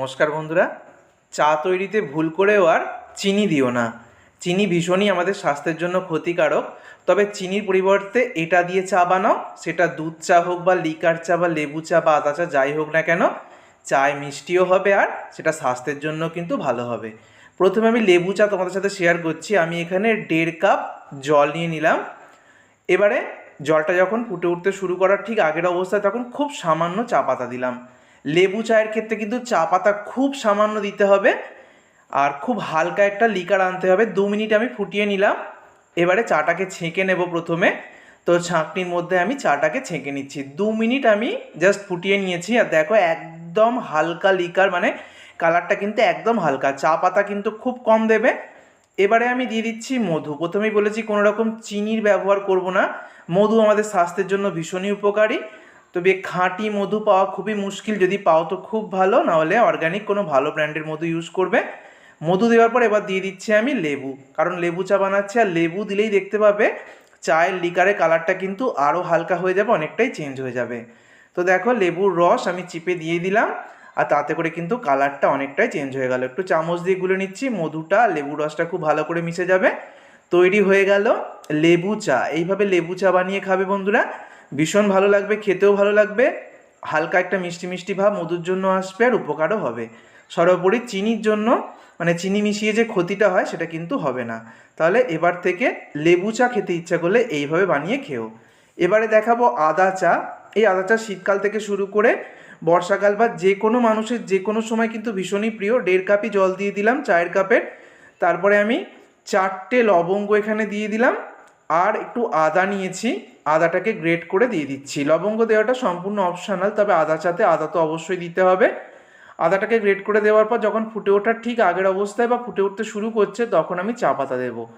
নমস্কার বন্ধুরা। চা তৈরিতে ভুল করেও আর চিনি দিও না। চিনি ভীষণই আমাদের স্বাস্থ্যের জন্য ক্ষতিকারক। তবে চিনির পরিবর্তে এটা দিয়ে চা বানাও, সেটা দুধ চা হোক বা লিকার চা বা লেবু চা বা আদা চা যাই হোক না কেন, চায় মিষ্টিও হবে আর সেটা স্বাস্থ্যের জন্য কিন্তু ভালো হবে। প্রথমে আমি লেবু চা তোমাদের সাথে শেয়ার করছি। আমি এখানে দেড় কাপ জল নিয়ে নিলাম। এবারে জলটা যখন ফুটে উঠতে শুরু করার ঠিক আগের অবস্থায় তখন খুব সামান্য চা পাতা দিলাম। লেবু চায়ের ক্ষেত্রে কিন্তু চা পাতা খুব সামান্য দিতে হবে। আর খুব হালকা একটা লিকার আনতে হবে। দু মিনিট আমি ফুটিয়ে নিলাম। এবারে চাটাকে ছেঁকে নেব প্রথমে। তো ছাঁকনির মধ্যে আমি চাটাকে ছেঁকে নিচ্ছি। দু মিনিট আমি জাস্ট ফুটিয়ে নিয়েছি। আর দেখো একদম হালকা লিকার মানে কালারটা কিন্তু একদম হালকা। চা পাতা কিন্তু খুব কম দেবে। এবারে আমি দিয়ে দিচ্ছি মধু। প্রথমেই বলেছি কোনো রকম চিনির ব্যবহার করব না। মধু আমাদের স্বাস্থ্যের জন্য ভীষণই উপকারী। তবে খাঁটি মধু পাওয়া খুবই মুশকিল। যদি পাও তো খুব ভালো, নাহলে অর্গানিক কোনো ভালো ব্র্যান্ডের মধু ইউজ করবে। মধু দেওয়ার পর এবার দিয়ে দিচ্ছি আমি লেবু। কারণ লেবু চা বানাচ্ছি আর লেবু দিলেই দেখতে পাবে চায়ের লিকারের কালারটা কিন্তু আরও হালকা হয়ে যাবে, অনেকটাই চেঞ্জ হয়ে যাবে। তো দেখো লেবুর রস আমি চিপে দিয়ে দিলাম আর তাতে করে কিন্তু কালারটা অনেকটাই চেঞ্জ হয়ে গেল। একটু চামচ দিয়ে গুলে নিচ্ছি, মধুটা লেবু রসটা খুব ভালো করে মিশে যাবে। তৈরি হয়ে গেল লেবু চা। এইভাবে লেবু চা বানিয়ে খাবে বন্ধুরা। ভীষণ ভালো লাগবে, খেতেও ভালো লাগবে, হালকা একটা মিষ্টি মিষ্টি ভাব মধুর জন্য আসবে আর উপকারও হবে। সর্বোপরি চিনির জন্য মানে চিনি মিশিয়ে যে ক্ষতিটা হয় সেটা কিন্তু হবে না। তাহলে এবার থেকে লেবু চা খেতে ইচ্ছা করলে এইভাবে বানিয়ে খেও। এবারে দেখাবো আদা চা। এই আদা চা শীতকাল থেকে শুরু করে বর্ষাকাল বা যে কোনো মানুষের যে কোনো সময় কিন্তু ভীষণই প্রিয়। দেড় কাপই জল দিয়ে দিলাম চায়ের কাপের। তারপরে আমি চারটে লবঙ্গ এখানে দিয়ে দিলাম। আর একটু আদা নিয়েছি। আদাটাকে গ্রেট করে দিয়ে দিচ্ছি। লবঙ্গ দেওয়াটা সম্পূর্ণ অপশনাল তবে আদা চাতে আদা তো অবশ্যই দিতে হবে। আদাটাকে গ্রেট করে দেওয়ার পর যখন ফুটে ওঠার ঠিক আগের অবস্থায় বা ফুটে উঠতে শুরু করছে, তখন আমি চা পাতা দেবো।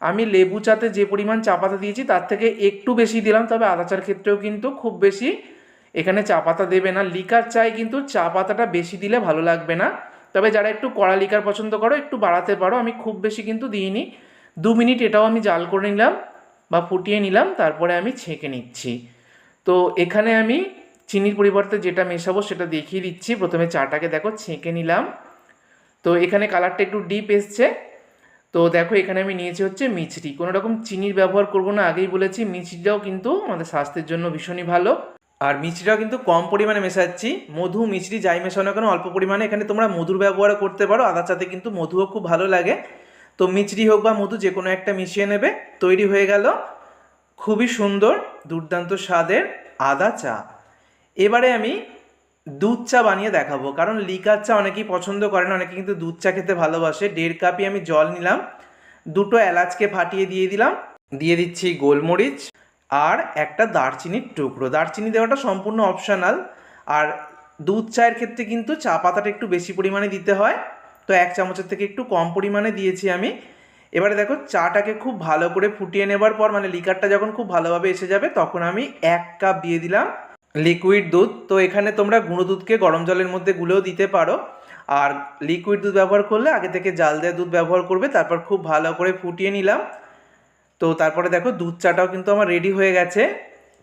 আমি লেবু চাতে যে পরিমাণ চা পাতা দিয়েছি, তার থেকে একটু বেশি দিলাম, তবে আদা চার ক্ষেত্রেও কিন্তু খুব বেশি। এখানে চা পাতা দেবে না। লিকার চাই কিন্তু চা পাতাটা বেশি দিলে ভালো লাগবে না। তবে যারা একটু কড়া লিকার পছন্দ করো, একটু বাড়াতে পারো। আমি খুব বেশি কিন্তু দিইনি। দু মিনিট এটাও আমি জাল করে নিলাম। বা ফুটিয়ে নিলাম, তারপরে আমি ছেঁকে নিচ্ছি। তো এখানে আমি চিনির পরিবর্তে যেটা মেশাবো সেটা দেখিয়ে দিচ্ছি। প্রথমে চাটাকে দেখো, ছেঁকে নিলাম। তো এখানে কালারটা একটু ডিপ এসছে। তো দেখো, এখানে আমি নিয়েছি হচ্ছে মিছরি। কোনো রকম চিনির ব্যবহার করব না, আগেই বলেছি, মিছরিটাও কিন্তু আমাদের স্বাস্থ্যের জন্য ভীষণই ভালো। আর মিষ্টিটাও কিন্তু কম পরিমাণে মেশাচ্ছি। মধু মিষ্টি যাই মেশানো কেন, অল্প পরিমাণে। এখানে তোমরা মধুর ব্যবহার করতে পারো আদার সাথে কিন্তু মধুও খুব ভালো লাগে। তো মিচড়ি হোক বা মধু, যে কোনো একটা মিশিয়ে নেবে। তৈরি হয়ে গেল খুবই সুন্দর দুর্দান্ত স্বাদের আদা চা। এবারে আমি দুধ চা বানিয়ে দেখাবো, কারণ লিকার চা অনেকেই পছন্দ করে না অনেকে কিন্তু দুধ চা খেতে ভালোবাসে। দেড় কাপই আমি জল নিলাম, দুটো এলাচকে ফাটিয়ে দিয়ে দিলাম, দিয়ে দিচ্ছি গোলমরিচ আর একটা দারচিনির টুকরো। দারচিনি দেওয়াটা সম্পূর্ণ অপশনাল আর দুধ চায়ের ক্ষেত্রে কিন্তু চা পাতাটা একটু বেশি পরিমাণে দিতে হয়। তো এক চামচের থেকে একটু কম পরিমাণে দিয়েছি আমি। এবারে দেখো চাটাকে খুব ভালো করে ফুটিয়ে নেবার পর মানে লিকারটা যখন খুব ভালোভাবে এসে যাবে, তখন আমি এক কাপ দিয়ে দিলাম লিকুইড দুধ। তো এখানে তোমরা গুঁড়ো দুধকে গরম জলের মধ্যে গুলেও দিতে পারো। আর লিকুইড দুধ ব্যবহার করলে আগে থেকে জাল দেওয়া দুধ ব্যবহার করবে, তারপর খুব ভালো করে ফুটিয়ে নিলাম। তো তারপরে দেখো দুধ চাটাও কিন্তু আমার রেডি হয়ে গেছে।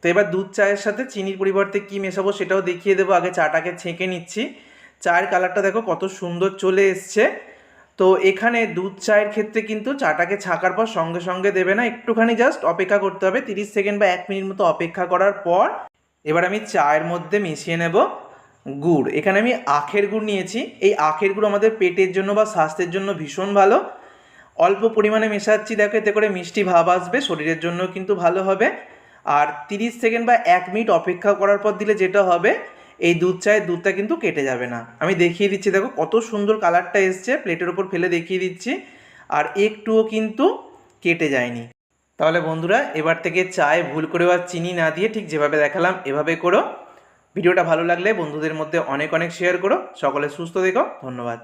তো এবার দুধ চায়ের সাথে চিনির পরিবর্তে কী মেশাবো সেটাও দেখিয়ে দেবো, আগে চাটাকে ছেঁকে নিচ্ছি। চায়ের কালারটা দেখো কত সুন্দর চলে এসছে। তো এখানে দুধ চায়ের ক্ষেত্রে কিন্তু চাটাকে ছাকার পর সঙ্গে সঙ্গে দেবে না, একটুখানি জাস্ট অপেক্ষা করতে হবে, তিরিশ সেকেন্ড বা এক মিনিট মতো অপেক্ষা করার পর এবার আমি চায়ের মধ্যে মিশিয়ে নেব গুড়। এখানে আমি আখের গুড় নিয়েছি, এই আখের গুড় আমাদের পেটের জন্য বা স্বাস্থ্যের জন্য ভীষণ ভালো। অল্প পরিমাণে মেশাচ্ছি, দেখো এতে করে মিষ্টি ভাব আসবে, শরীরের জন্য কিন্তু ভালো হবে। আর তিরিশ সেকেন্ড বা এক মিনিট অপেক্ষা করার পর দিলে যেটা হবে এই দুধ চায়ের দুধটা কিন্তু কেটে যাবে না। আমি দেখিয়ে দিচ্ছি, দেখো কত সুন্দর কালারটা এসছে প্লেটের ওপর ফেলে দেখিয়ে দিচ্ছি। আর একটুও কিন্তু কেটে যায়নি। তাহলে বন্ধুরা, এবার থেকে চায় ভুল করে আর চিনি না দিয়ে ঠিক যেভাবে দেখালাম, এভাবে করো। ভিডিওটা ভালো লাগলে বন্ধুদের মধ্যে অনেক অনেক শেয়ার করো। সকলে সুস্থ দেখো ধন্যবাদ।